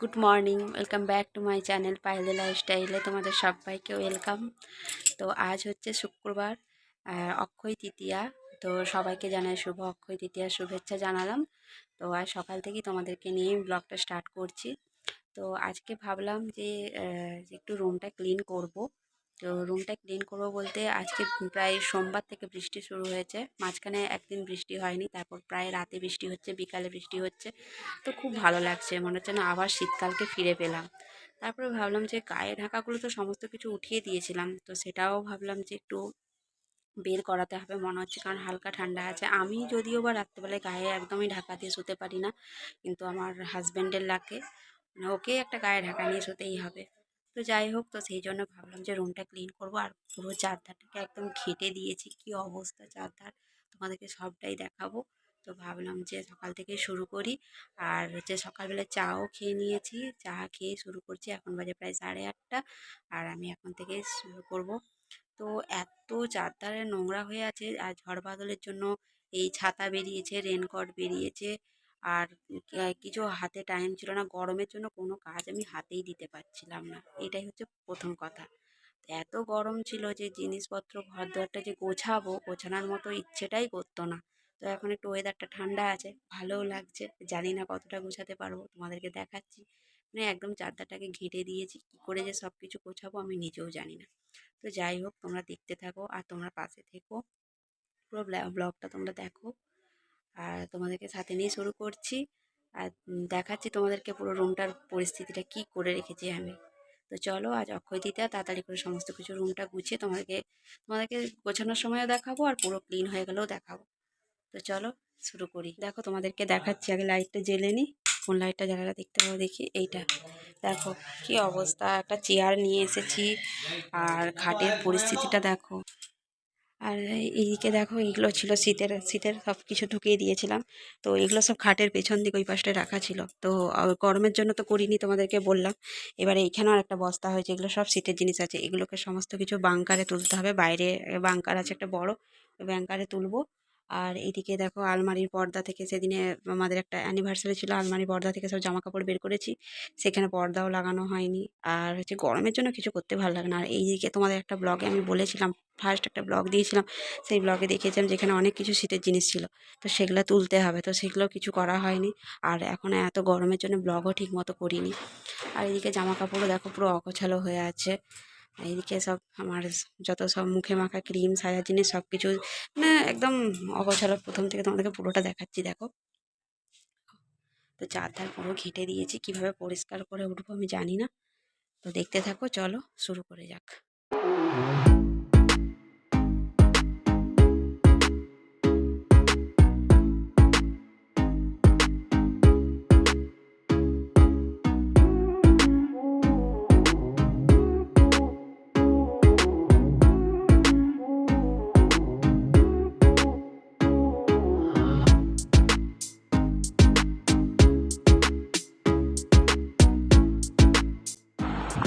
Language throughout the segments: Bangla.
Good morning welcome back to my channel পাইলে লাইফস্টাইলে তোমাদের সবাইকে ওয়েলকাম তো আজ হচ্ছে শুক্রবার অক্ষয় তৃতীয়া। তো সবাইকে জানাই শুভ অক্ষয় তৃতীয়া শুভেচ্ছা জানালাম। তো আজ সকাল থেকেই তোমাদেরকে নিয়ে ব্লগটা স্টার্ট করছি। তো আজকে ভাবলাম যে একটু রুমটা ক্লিন করব। তো রুমটা ক্লিন করব বলতে আজকে প্রায় সোমবার থেকে বৃষ্টি শুরু হয়েছে। মাঝখানে একদিন বৃষ্টি হয়নি, তারপর প্রায় রাতে বৃষ্টি হচ্ছে, বিকালে বৃষ্টি হচ্ছে। তো খুব ভালো লাগছে, মনে হচ্ছে না আবার শীতকালকে ফিরে পেলাম। তারপরে ভাবলাম যে গায়ে ঢাকাগুলো তো সমস্ত কিছু উঠিয়ে দিয়েছিলাম, তো সেটাও ভাবলাম যে একটু বের করাতে হবে, মনে হচ্ছে কারণ হালকা ঠান্ডা আছে। আমি যদিও বা রাত্রেবেলায় গায়ে একদমই ঢাকা দিয়ে শুতে পারি না, কিন্তু আমার হাজব্যান্ডের লাগে মানে ওকে একটা গায়ে ঢাকা নিয়ে শুতেই হবে। তো যাই হোক, তো সেই জন্য ভাবলাম যে রুমটা ক্লিন করব। আর পুরো চারধারটাকে একদম ঘেঁটে দিয়েছি। কি অবস্থা চারধার? তোমাদেরকে সবটাই দেখাবো। তো ভাবলাম যে সকাল থেকে শুরু করি। আর হচ্ছে সকালবেলা চাও খেয়ে নিয়েছি। চা খেয়ে শুরু করছি। এখন বাজে প্রায় সাড়ে আটটা। আর আমি এখন থেকে শুরু করব। তো এত চারধারে নোংরা হয়ে আছে। আর ঝড় বাদলের জন্য এই ছাতা বেরিয়েছে রেনকোট বেরিয়েছে। আর কিছু হাতে টাইম ছিল না, গরমের জন্য কোনো কাজ আমি হাতেই দিতে পারছিলাম না। এটাই হচ্ছে প্রথম কথা। এত গরম ছিল যে জিনিসপত্র ঘর দুয়ারটা যে গোছাবো, গোছানোর মতো ইচ্ছেটাই করতো না। তো এখন একটু ওয়েদারটা ঠান্ডা আছে, ভালোও লাগছে। জানি না কতটা গোছাতে পারব, তোমাদেরকে দেখাচ্ছি। মানে একদম চারধারটাকে ঘেঁটে দিয়েছি, কী করে যে সব কিছু গোছাবো আমি নিজেও জানি না। তো যাই হোক, তোমরা দেখতে থাকো আর তোমরা পাশে থেকো। পুরো ব্লগটা তোমরা দেখো। আর তোমাদেরকে সাথে নিয়ে শুরু করছি। আর দেখাচ্ছি তোমাদেরকে পুরো রুমটার পরিস্থিতিটা কি করে রেখেছি আমি। তো চলো, আজ অক্ষয় দিতে তাড়াতাড়ি করে সমস্ত কিছু রুমটা গুছিয়ে তোমাদেরকে তোমাদেরকে গোছানোর সময়ও দেখাবো আর পুরো ক্লিন হয়ে গেলেও দেখাবো। তো চলো, শুরু করি। দেখো, তোমাদেরকে দেখাচ্ছি, আগে লাইটটা জ্বেলে নিই কোন লাইটটা জ্বালালে দেখতে পাবো দেখি, এইটা। দেখো, কি অবস্থা, একটা চেয়ার নিয়ে এসেছি। আর খাটের পরিস্থিতিটা দেখো। আর এইদিকে দেখো এগুলো ছিল শীতের শীতের সব কিছু ঢুকিয়ে দিয়েছিলাম। তো এগুলো সব খাটের পেছন দিকে ওই পাশে রাখা ছিল। তো গরমের জন্য তো করিনি তোমাদেরকে বললাম। এবারে এইখানেও আর একটা বস্তা হয়েছে, এগুলো সব শীতের জিনিস আছে। এগুলোকে সমস্ত কিছু বাংকারে তুলতে হবে। বাইরে বাংকার আছে একটা বড়, ওই বাংকারে তুলবো। আর এইদিকে দেখো আলমারির পর্দা থেকে সেদিনে আমাদের একটা অ্যানিভার্সারি ছিল, আলমারির পর্দা থেকে সব জামা কাপড় বের করেছি। সেখানে পর্দাও লাগানো হয়নি। আর হচ্ছে গরমের জন্য কিছু করতে ভালো লাগে না। আর এইদিকে তোমাদের একটা ব্লগে আমি বলেছিলাম ফার্স্ট একটা ব্লগ দিয়েছিলাম। সেই ব্লগে দেখিয়েছিলাম যেখানে অনেক কিছু শীতের জিনিস ছিল। তো সেগুলো তুলতে হবে। তো সেগুলো কিছু করা হয়নি। আর এখন এত গরমের জন্য ব্লগও ঠিক মতো করিনি। আর এদিকে জামা কাপড়ও দেখো পুরো অগোছালো হয়ে আছে। আর এদিকে সব আমার যত সব মুখে মাখা ক্রিম সাজার জিনিস সব কিছু মানে একদম অগোছালো। প্রথম থেকে তোমাদেরকে পুরোটা দেখাচ্ছি, দেখো। তো চারধার পুরো ঘেঁটে দিয়েছি। কীভাবে পরিষ্কার করে উঠবো আমি জানি না। তো দেখতে থাকো, চলো শুরু করে যাক।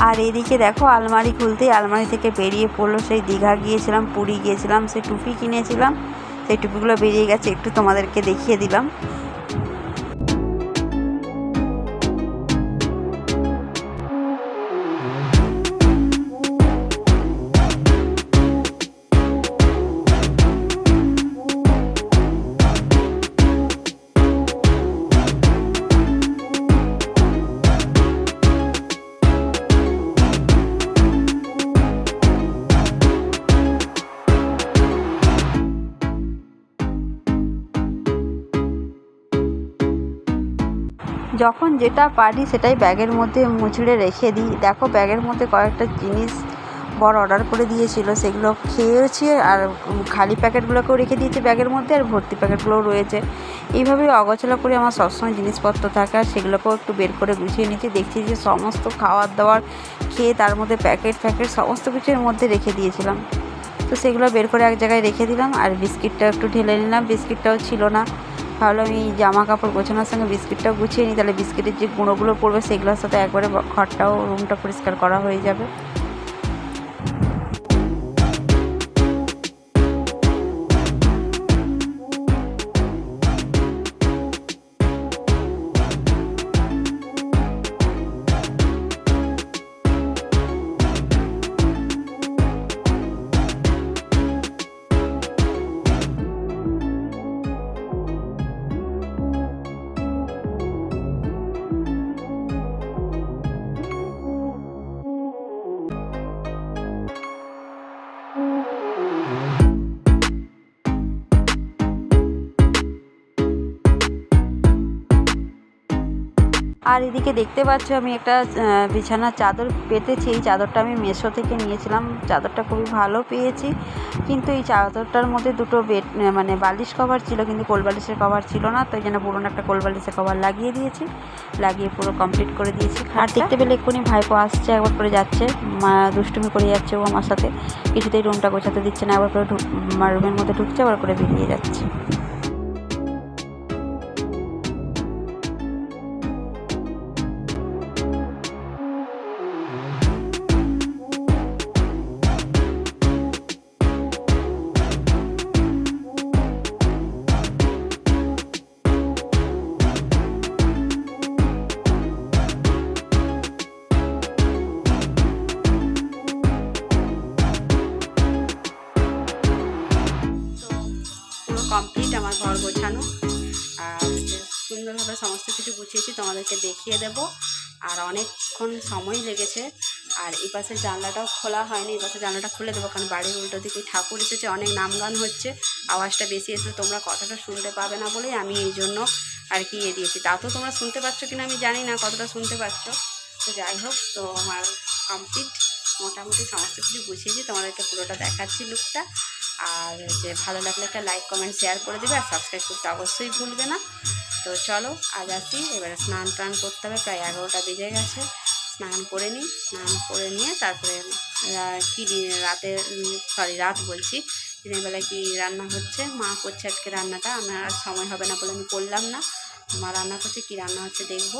আর এদিকে দেখো আলমারি খুলতেই আলমারি থেকে বেরিয়ে পড়ল। সেই দীঘা গিয়েছিলাম, পুরী গিয়েছিলাম, সেই টুপি কিনেছিলাম, সেই টুপিগুলো বেরিয়ে গেছে, একটু তোমাদেরকে দেখিয়ে দিলাম। যখন যেটা পারি সেটাই ব্যাগের মধ্যে মুচড়ে রেখে দিই। দেখো, ব্যাগের মধ্যে কয়েকটা জিনিস বর অর্ডার করে দিয়েছিল, সেগুলো খেয়েছি আর খালি প্যাকেটগুলোকেও রেখে দিয়েছি ব্যাগের মধ্যে আর ভর্তি প্যাকেটগুলোও রয়েছে। এইভাবেই অগোছালো করে আমার সবসময় জিনিসপত্র থাকে আর সেগুলোকেও একটু বের করে গুছিয়ে নিচ্ছি দেখছি যে সমস্ত খাওয়ার দাওয়ার খেয়ে তার মধ্যে প্যাকেট, ফ্যাকেট সমস্ত কিছুর মধ্যে রেখে দিয়েছিলাম। তো সেগুলো বের করে এক জায়গায় রেখে দিলাম আর বিস্কিটটা একটু ঢেলে নিলাম। বিস্কিটটাও ছিল না। ভাবলাম আমি জামা কাপড় গোছানোর সঙ্গে বিস্কিটটাও গুছিয়ে নিই, তাহলে বিস্কিটের যে গুঁড়োগুলো পড়বে সেগুলোর সাথে একবারে ঘরটাও রুমটা পরিষ্কার করা হয়ে যাবে। আর এদিকে দেখতে পাচ্ছ আমি একটা বিছানার চাদর পেতেছি। এই চাদরটা আমি মেশো থেকে নিয়েছিলাম। চাদরটা খুবই ভালো পেয়েছি। কিন্তু এই চাদরটার মধ্যে দুটো বেড মানে বালিশ কভার ছিল কিন্তু কোল বালিশের কভার ছিল না তাই জন্য পুরোনো একটা কোল বালিশের কভার লাগিয়ে দিয়েছি। লাগিয়ে পুরো কমপ্লিট করে দিয়েছি আর দেখতে পেলে এক্ষুনি ভাইপো আসছে একবার করে যাচ্ছে। মা দুষ্টুমি করে যাচ্ছে ও আমার সাথে। কিছুতেই রুমটা গোছাতে দিচ্ছে না একবার করে ঢুক রুমের মধ্যে ঢুকছে আবার করে বেরিয়ে যাচ্ছে। কমপ্লিট আমার ঘর গোছানো। আর সুন্দরভাবে সমস্ত কিছু গুছিয়েছি, তোমাদেরকে দেখিয়ে দেব। আর অনেকক্ষণ সময় লেগেছে, আর এই পাশে জানলাটাও খোলা হয়নি। এই পাশে জানলাটা খুলে দেবো, কারণ বাড়ির উল্টো দিকে ঠাকুর এসেছে, অনেক নাম গান হচ্ছে। আওয়াজটা বেশি এসে তোমরা কথাটা শুনতে পাবে না বলেই আমি এই জন্য আর কি ইয়ে দিয়েছি। তা তো তোমরা শুনতে পাচ্ছ কিনা আমি জানি না, কতটা শুনতে পাচ্ছ। তো যাই হোক, তো আমার কমপ্লিট মোটামুটি সমস্ত কিছু গুছিয়েছি, তোমাদেরকে পুরোটা দেখাচ্ছি লুকটা আর যে ভালো লাগলে একটা লাইক কমেন্ট শেয়ার করে দেবে আর সাবস্ক্রাইব করতে অবশ্যই ভুলবে না। তো চলো, আজ আসি। এবারে স্নান টান করতে হবে, প্রায় এগারোটা বেজে গেছে। স্নান করে নিই, স্নান করে নিয়ে তারপরে কি রাতে সরি রাত বলছি। দিনের বেলায় কি রান্না হচ্ছে? মা করছে আজকে রান্নাটা, আমার আর সময় হবে না বলে আমি করলাম না। মা রান্না করছে, কি রান্না হচ্ছে দেখব।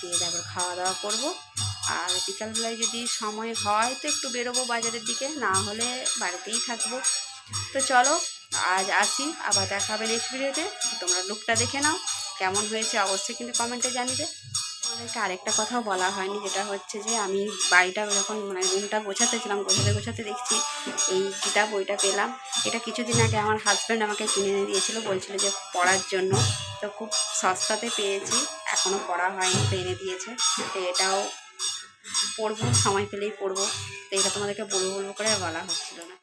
দিয়ে তারপর খাওয়া দাওয়া করব। আর বিকালবেলায় যদি সময় হয়, তো একটু বেরোবো বাজারের দিকে, না হলে বাড়িতেই থাকব। তো চলো, আজ আসি, আবার দেখা হবে নেক্সট ভিডিওতে তোমরা লুকটা দেখে নাও, কেমন হয়েছে অবশ্যই কিন্তু কমেন্টে জানিবে। আমাদেরকে আরেকটা কথাও বলা হয়নি, যেটা হচ্ছে যে আমি বাড়িটা যখন মানে রুমটা গোছাতেছিলাম গোছাতে গোছাতে দেখছি, এই কিতাব বইটা পেলাম। এটা কিছুদিন আগে আমার হাজব্যান্ড আমাকে কিনে এনে দিয়েছিল, বলছিল যে পড়ার জন্য। তো খুব সস্তাতে পেয়েছি এখনও পড়া হয়নি, তো এনে দিয়েছে। তো এটাও পড়ব, সময় পেলেই পড়ব। তো এটা তোমাদেরকে বলব বলব করে বলা হচ্ছিল না।